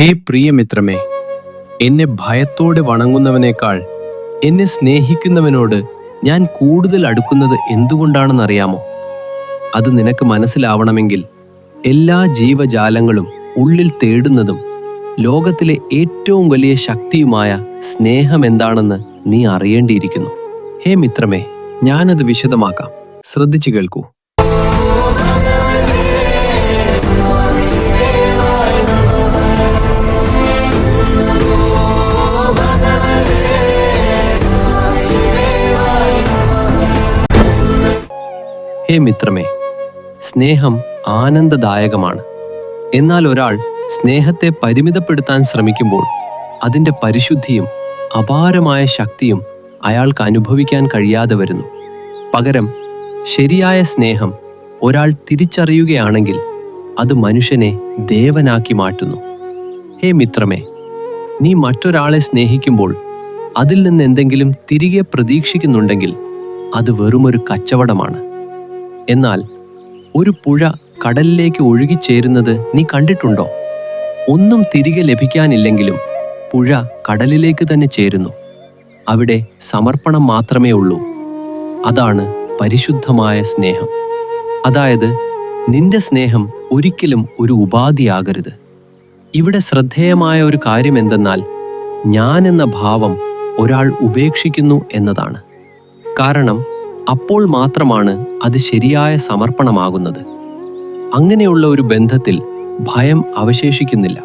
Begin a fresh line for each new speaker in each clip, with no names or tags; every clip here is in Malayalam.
ഹേ പ്രിയമിത്രമേ എന്നെ ഭയത്തോടെ വണങ്ങുന്നവനേക്കാൾ എന്നെ സ്നേഹിക്കുന്നവനോട് ഞാൻ കൂടുതൽ അടുക്കുന്നത് എന്തുകൊണ്ടാണെന്നറിയാമോ? അത് നിനക്ക് മനസ്സിലാവണമെങ്കിൽ എല്ലാ ജീവജാലങ്ങളും ഉള്ളിൽ തേടുന്നതും ലോകത്തിലെ ഏറ്റവും വലിയ ശക്തിയുമായ സ്നേഹം എന്താണെന്ന് നീ അറിയേണ്ടിയിരിക്കുന്നു. ഹേ മിത്രമേ ഞാനത് വിശദമാക്കാം. ശ്രദ്ധിച്ചു കേൾക്കൂ. ഹേ മിത്രമേ സ്നേഹം ആനന്ദദായകമാണ്. എന്നാൽ ഒരാൾ സ്നേഹത്തെ പരിമിതപ്പെടുത്താൻ ശ്രമിക്കുമ്പോൾ അതിന്റെ പരിശുദ്ധിയും അപാരമായ ശക്തിയും അയാൾക്ക് അനുഭവിക്കാൻ കഴിയാതെ വരുന്നു. പകരം ശരിയായ സ്നേഹം ഒരാൾ തിരിച്ചറിയുകയാണെങ്കിൽ അത് മനുഷ്യനെ ദേവനാക്കി മാറ്റുന്നു. ഹേ മിത്രമേ നീ മറ്റൊരാളെ സ്നേഹിക്കുമ്പോൾ അതിൽ നിന്ന് എന്തെങ്കിലും തിരികെ പ്രതീക്ഷിക്കുന്നുണ്ടെങ്കിൽ അത് വെറുമൊരു കച്ചവടമാണ്. എന്നാൽ ഒരു പുഴ കടലിലേക്ക് ഒഴുകിച്ചേരുന്നത് നീ കണ്ടിട്ടുണ്ടോ? ഒന്നും തിരികെ ലഭിക്കാനില്ലെങ്കിലും പുഴ കടലിലേക്ക് തന്നെ ചേരുന്നു. അവിടെ സമർപ്പണം മാത്രമേ ഉള്ളൂ. അതാണ് പരിശുദ്ധമായ സ്നേഹം. അതായത് നിന്റെ സ്നേഹം ഒരിക്കലും ഒരു ഉപാധിയാകരുത്. ഇവിടെ ശ്രദ്ധേയമായ ഒരു കാര്യം എന്തെന്നാൽ ഞാൻ എന്ന ഭാവം ഒരാൾ ഉപേക്ഷിക്കുന്നു എന്നതാണ്. കാരണം അപ്പോൾ മാത്രമാണ് അത് ശരിയായ സമർപ്പണമാകുന്നത്. അങ്ങനെയുള്ള ഒരു ബന്ധത്തിൽ ഭയം അവശേഷിക്കുന്നില്ല.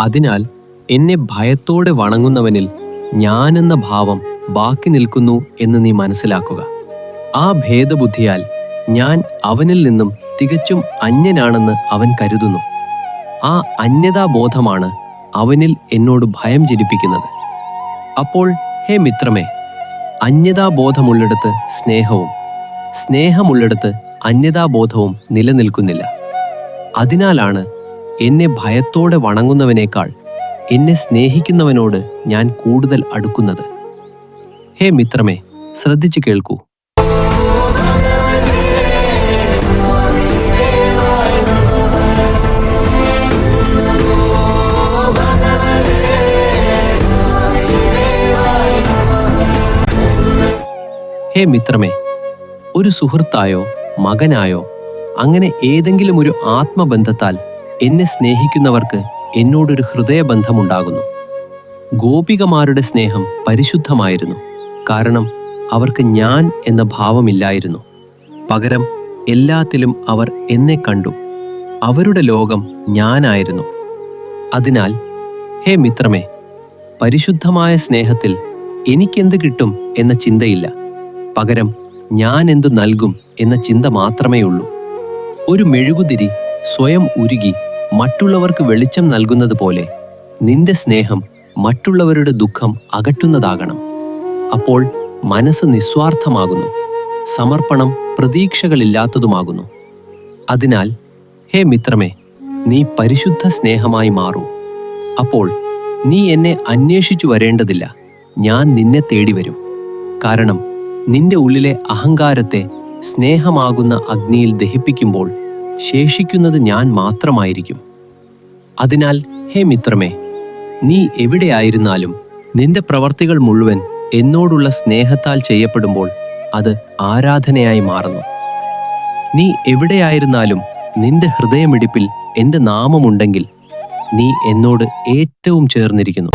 അതിനാൽ എന്നെ ഭയത്തോടെ വണങ്ങുന്നവനിൽ ഞാനെന്ന ഭാവം ബാക്കി നിൽക്കുന്നു എന്ന് നീ മനസ്സിലാക്കുക. ആ ഭേദബുദ്ധിയാൽ ഞാൻ അവനിൽ നിന്നും തികച്ചും അന്യനാണെന്ന് അവൻ കരുതുന്നു. ആ അന്യതാബോധമാണ് അവനിൽ എന്നോട് ഭയം ജനിപ്പിക്കുന്നത്. അപ്പോൾ ഹേ മിത്രമേ അന്യതാബോധമുള്ളിടത്ത് സ്നേഹവും സ്നേഹമുള്ളിടത്ത് അന്യതാബോധവും നിലനിൽക്കുന്നില്ല. അതിനാലാണ് എന്നെ ഭയത്തോടെ വണങ്ങുന്നവനേക്കാൾ എന്നെ സ്നേഹിക്കുന്നവനോട് ഞാൻ കൂടുതൽ അടുക്കുന്നത്. ഹേ മിത്രമേ ശ്രദ്ധിച്ചു കേൾക്കൂ. ഹേ മിത്രമേ ഒരു സുഹൃത്തായോ മകനായോ അങ്ങനെ ഏതെങ്കിലും ഒരു ആത്മബന്ധത്താൽ എന്നെ സ്നേഹിക്കുന്നവർക്ക് എന്നോടൊരു ഹൃദയബന്ധമുണ്ടാകുന്നു. ഗോപികമാരുടെ സ്നേഹം പരിശുദ്ധമായിരുന്നു കാരണം അവർക്ക് ഞാൻ എന്ന ഭാവമില്ലായിരുന്നു. പകരം എല്ലാത്തിലും അവർ എന്നെ കണ്ടു അവരുടെ ലോകം ഞാനായിരുന്നു. അതിനാൽ ഹേ മിത്രമേ പരിശുദ്ധമായ സ്നേഹത്തിൽ എനിക്കെന്ത് കിട്ടും എന്ന ചിന്തയില്ല. പകരം ഞാൻ എന്തു നൽകും എന്ന ചിന്ത മാത്രമേ ഉള്ളൂ ഒരു മെഴുകുതിരി സ്വയം ഉരുകി മറ്റുള്ളവർക്ക് വെളിച്ചം നൽകുന്നത് പോലെ നിന്റെ സ്നേഹം മറ്റുള്ളവരുടെ ദുഃഖം അകറ്റുന്നതാകണം. അപ്പോൾ മനസ്സ് നിസ്വാർത്ഥമാകുന്നു സമർപ്പണം പ്രതീക്ഷകളില്ലാത്തതുമാകുന്നു. അതിനാൽ ഹേ മിത്രമേ നീ പരിശുദ്ധ സ്നേഹമായി മാറൂ. അപ്പോൾ നീ എന്നെ അന്വേഷിച്ചു വരേണ്ടതില്ല ഞാൻ നിന്നെ തേടി വരും കാരണം നിന്റെ ഉള്ളിലെ അഹങ്കാരത്തെ സ്നേഹമാകുന്ന അഗ്നിയിൽ ദഹിപ്പിക്കുമ്പോൾ ശേഷിക്കുന്നത് ഞാൻ മാത്രമായിരിക്കും. അതിനാൽ ഹേ മിത്രമേ നീ എവിടെയായിരുന്നാലും നിന്റെ പ്രവർത്തികൾ മുഴുവൻ എന്നോടുള്ള സ്നേഹത്താൽ ചെയ്യപ്പെടുമ്പോൾ അത് ആരാധനയായി മാറുന്നു. നീ എവിടെയായിരുന്നാലും നിന്റെ ഹൃദയമിടിപ്പിൽ എന്റെ നാമമുണ്ടെങ്കിൽ നീ എന്നോട് ഏറ്റവും ചേർന്നിരിക്കുന്നു.